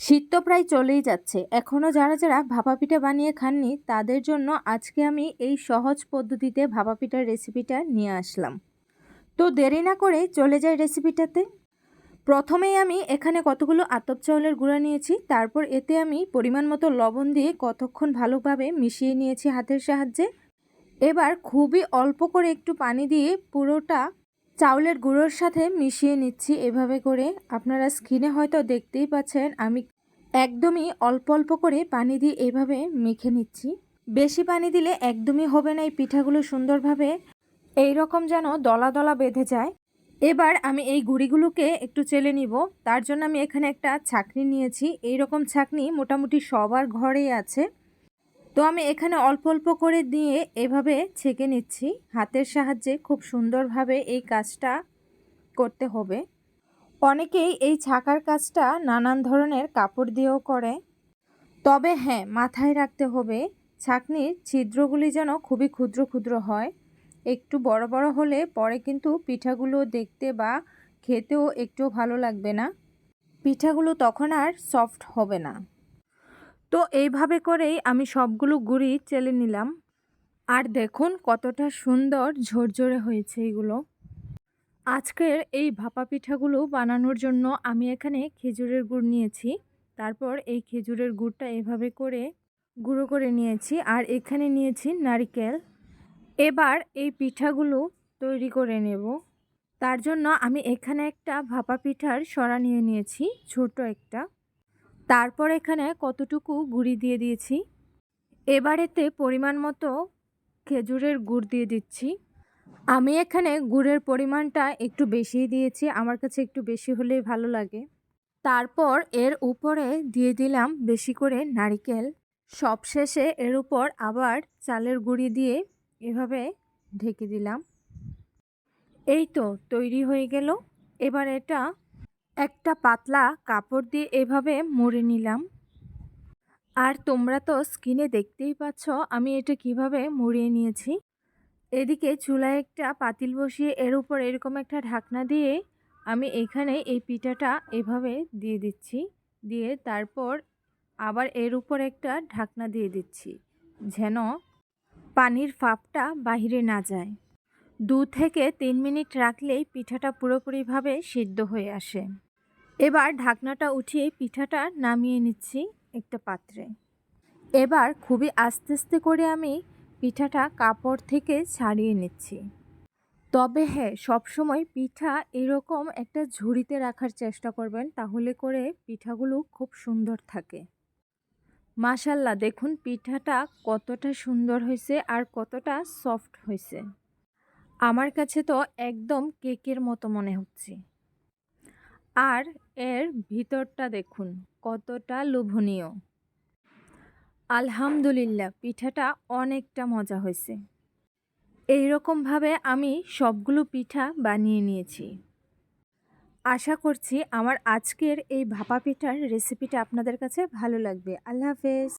শীত তো প্রায় চলেই যাচ্ছে। এখনও যারা যারা ভাপা পিঠা বানিয়ে খাননি, তাদের জন্য আজকে আমি এই সহজ পদ্ধতিতে ভাপা পিঠার রেসিপিটা নিয়ে আসলাম। তো দেরি না করে চলে যাই রেসিপিটাতে প্রথমেই আমি এখানে কতগুলো আতপ চাউলের গুঁড়া নিয়েছি, তারপর এতে আমি পরিমাণ মতো লবণ দিয়ে কতক্ষণ ভালোভাবে মিশিয়ে নিয়েছি হাতের সাহায্যে। এবার খুবই অল্প করে একটু পানি দিয়ে পুরোটা চাউলের গুঁড়োর সাথে মিশিয়ে নিচ্ছি এভাবে করে। আপনারা স্কিনে হয়তো দেখতেই পাচ্ছেন, আমি একদমই অল্প অল্প করে পানি দিয়ে এভাবে মেখে নিচ্ছি। বেশি পানি দিলে একদমই হবে না এই পিঠাগুলো সুন্দরভাবে। এই রকম যেন দলা দলা বেঁধে যায়। এবার আমি এই গুঁড়িগুলোকে একটু চেলে নিব। তার জন্য আমি এখানে একটা ছাকনি নিয়েছি। এই রকম ছাকনি মোটামুটি সবার ঘরেই আছে। তো আমি এখানে অল্প অল্প করে দিয়ে এভাবে ছেঁকে নিচ্ছি। হাতের সাহায্যে খুব সুন্দরভাবে এই কাজটা করতে হবে। অনেকেই এই ছাকার কাজটা নানান ধরনের কাপড় দিয়েও করে। তবে হ্যাঁ মাথায় রাখতে হবে, ছাকনির ছিদ্রগুলি যেন খুবই ক্ষুদ্র ক্ষুদ্র হয়। একটু বড় বড় হলে পরে কিন্তু পিঠাগুলো দেখতে বা খেতেও একটু ভালো লাগবে না। পিঠাগুলো তখন আর সফট হবে না। তো এইভাবে করেই আমি সবগুলো গুড়ি চেলে নিলাম। আর দেখুন কতটা সুন্দর ঝরঝরে হয়েছে এগুলো। আজকের এই ভাপা পিঠাগুলো বানানোর জন্য আমি এখানে খেজুরের গুড় নিয়েছি। তারপর এই খেজুরের গুড়টা এভাবে করে গুঁড়ো করে নিয়েছি আর এখানে নিয়েছি নারিকেল। এবার এই পিঠাগুলো তৈরি করে নেব। তার জন্য আমি এখানে একটা ভাপা পিঠার সরা নিয়ে নিয়েছি ছোট একটা। তারপর এখানে কতটুকু গুড়ি দিয়ে দিয়েছি? এবার এতে পরিমাণ মতো খেজুরের গুড় দিয়ে দিচ্ছি। আমি এখানে গুড়ের পরিমাণটা একটু বেশি দিয়েছি, আমার কাছে একটু বেশি হলেই ভালো লাগে। তারপর এর উপরে দিয়ে দিলাম বেশি করে নারিকেল। সবশেষে এর উপর আবার চালের গুঁড়ি দিয়ে এভাবে ঢেকে দিলাম। এই তো, তৈরি হয়ে গেল। এবার এটা একটা পাতলা কাপড় দিয়ে এভাবে মুড়ে নিলাম। আর তোমরা তো স্কিনে দেখতেই পাচ্ছ আমি এটা কীভাবে মুড়িয়ে নিয়েছি। এদিকে চুলায় একটা পাতিল বসিয়ে এর উপর এরকম একটা ঢাকনা দিয়ে আমি এখানে এই পিঠাটা এভাবে দিয়ে দিচ্ছি। দিয়ে তারপর আবার এর উপর একটা ঢাকনা দিয়ে দিচ্ছি যেন পানির ফাপটা বাহিরে না যায়। দু থেকে তিন মিনিট রাখলেই পিঠাটা পুরোপুরিভাবে সিদ্ধ হয়ে আসে। এবার ঢাকনাটা উঠিয়ে পিঠাটা নামিয়ে নিচ্ছি একটা পাত্রে। এবার খুবই আস্তে আস্তে করে আমি পিঠাটা কাপড় থেকে ছাড়িয়ে নিচ্ছি। তবে হ্যাঁ সবসময় পিঠা এরকম একটা ঝুড়িতে রাখার চেষ্টা করবেন, তাহলে করে পিঠাগুলো খুব সুন্দর থাকে। মাশাল্লাহ, দেখুন পিঠাটা কতটা সুন্দর হয়েছে আর কতটা সফট হয়েছে। আমার কাছে তো একদম কেকের মতো মনে হচ্ছে। আর এর ভিতরটা দেখুন, কতটা লোভনীয়। আলহামদুলিল্লাহ, পিঠাটা অনেকটা মজা হয়েছে। এই রকমভাবে আমি সবগুলো পিঠা বানিয়ে নিয়েছি। আশা করছি আমার আজকের এই ভাপা পিঠার রেসিপিটা আপনাদের কাছে ভালো লাগবে। আল্লাহ হাফেজ।